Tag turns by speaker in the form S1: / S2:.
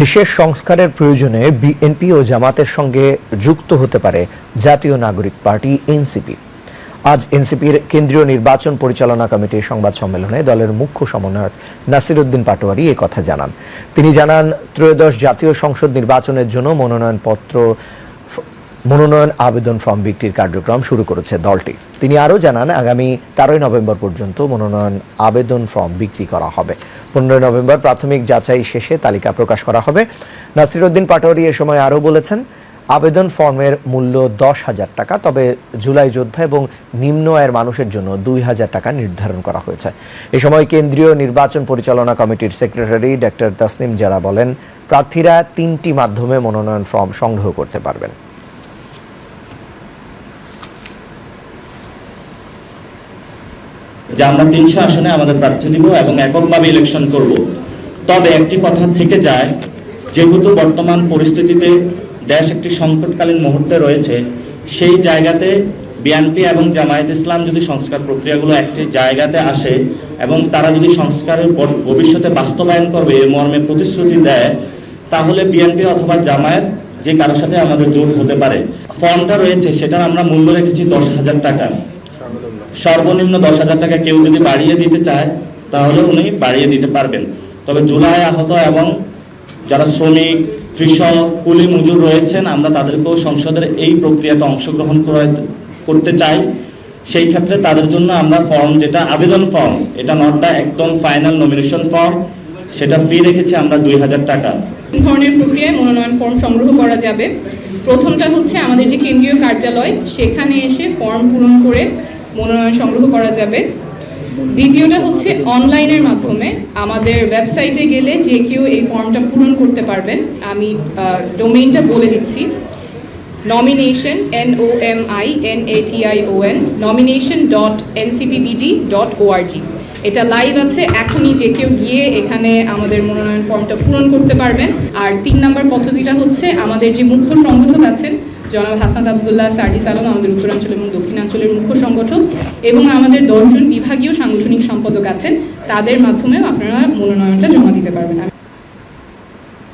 S1: দেশের সংস্কারের প্রয়োজনে বিএনপি ও জামাতের সঙ্গে যুক্ত হতে পারে জাতীয় নাগরিক পার্টি এনসিপি। আজ এনসিপির কেন্দ্রীয় নির্বাচন পরিচালনা কমিটির সংবাদ সম্মেলনে দলের মুখ্য সমন্বয়ক নাসিরুদ্দিন পাটোয়ারি কথা জানান। তিনি জানান, ত্রয়োদশ জাতীয় সংসদ নির্বাচনের জন্য মনোনয়নপত্র মনোনয়ন আবেদন ফর্ম বিক্রির কার্যক্রম শুরু করেছে দলটি। তিনি আরও জানান, আগামী তেরোই নভেম্বর পর্যন্ত মনোনয়ন আবেদন ফর্ম বিক্রি করা হবে। পনেরোই নভেম্বর প্রাথমিক যাচাই শেষে তালিকা প্রকাশ করা হবে। নাসিরুদ্দিন পাটোয়ারি এ সময় আরও বলেছেন, আবেদন ফর্মের মূল্য দশ হাজার টাকা, তবে জুলাই যোদ্ধা এবং নিম্ন আয়ের মানুষের জন্য দুই হাজার টাকা নির্ধারণ করা হয়েছে। এ সময় কেন্দ্রীয় নির্বাচন পরিচালনা কমিটির সেক্রেটারি ডক্টর তাসনিম জারা বলেন, প্রার্থীরা তিনটি মাধ্যমে মনোনয়ন ফর্ম সংগ্রহ করতে পারবেন।
S2: যে আমরা তিনশো আসনে আমাদের প্রার্থী দিব এবং এককভাবে ইলেকশন করব। তবে একটি কথা থেকে যায়, যেহেতু বর্তমান পরিস্থিতিতে দেশ একটি সংকটকালীন মুহূর্তে রয়েছে, সেই জায়গাতে বিএনপি এবং জামায়াত ইসলাম যদি সংস্কার প্রক্রিয়াগুলো একটি জায়গাতে আসে এবং তারা যদি সংস্কারের ভবিষ্যতে বাস্তবায়ন করবে এর মর্মে প্রতিশ্রুতি দেয়, তাহলে বিএনপি অথবা জামায়াত যে কারোর সাথে আমাদের জোট হতে পারে। ফর্মটা রয়েছে, সেটার আমরা মূল্য রেখেছি দশ হাজার টাকা। সর্বনিম্ন দশ হাজার টাকা কেউ যদি বাড়িয়ে দিতে চায়, তাহলে উনি বাড়িয়ে দিতে পারবেন। তবে জুলাই আহত এবং যারা শ্রমিক, কৃষক, কুলি মজুর রয়েছেন, আমরা তাদেরকেও সংসদের এই প্রক্রিয়াতে অংশগ্রহণ করতে চাই। সেই ক্ষেত্রে তাদের জন্য আমরা ফর্ম যেটা, আবেদন ফর্ম এটা নটটা একদম ফাইনাল নমিনেশন ফর্ম সেটা ফি রেখেছি আমরা দুই হাজার টাকা।
S3: ধরনের প্রক্রিয়ায় মনোনয়ন ফর্ম সংগ্রহ করা যাবে। প্রথমটা হচ্ছে আমাদের যে কেন্দ্রীয় কার্যালয়, সেখানে এসে ফর্ম পূরণ করে মনোনয়ন সংগ্রহ করা যাবে। দ্বিতীয়টা হচ্ছে অনলাইনের মাধ্যমে আমাদের ওয়েবসাইটে গেলে যে কেউ এই ফর্মটা পূরণ করতে পারবেন। আমি ডোমেইনটা বলে দিচ্ছি। Nomination N O M I N A T I O N nomination dot NCPBD dot ORG এটা লাইভ আছে, এখনই যে কেউ গিয়ে এখানে আমাদের মনোনয়ন ফর্মটা পূরণ করতে পারবেন। আর তিন নম্বর পদ্ধতিটা হচ্ছে আমাদের যে মুখ্য সংগঠক আছেন জনাব হাসান আবদুল্লাহ সারি সালাম, আমাদের উত্তরাঞ্চল এবং দক্ষিণাঞ্চলের মুখ্য সংগঠক এবং আমাদের দশজন বিভাগীয় সাংগঠনিক সম্পাদক আছেন, তাদের মাধ্যমেও আপনারা মনোনয়নটা জমা দিতে পারবেন।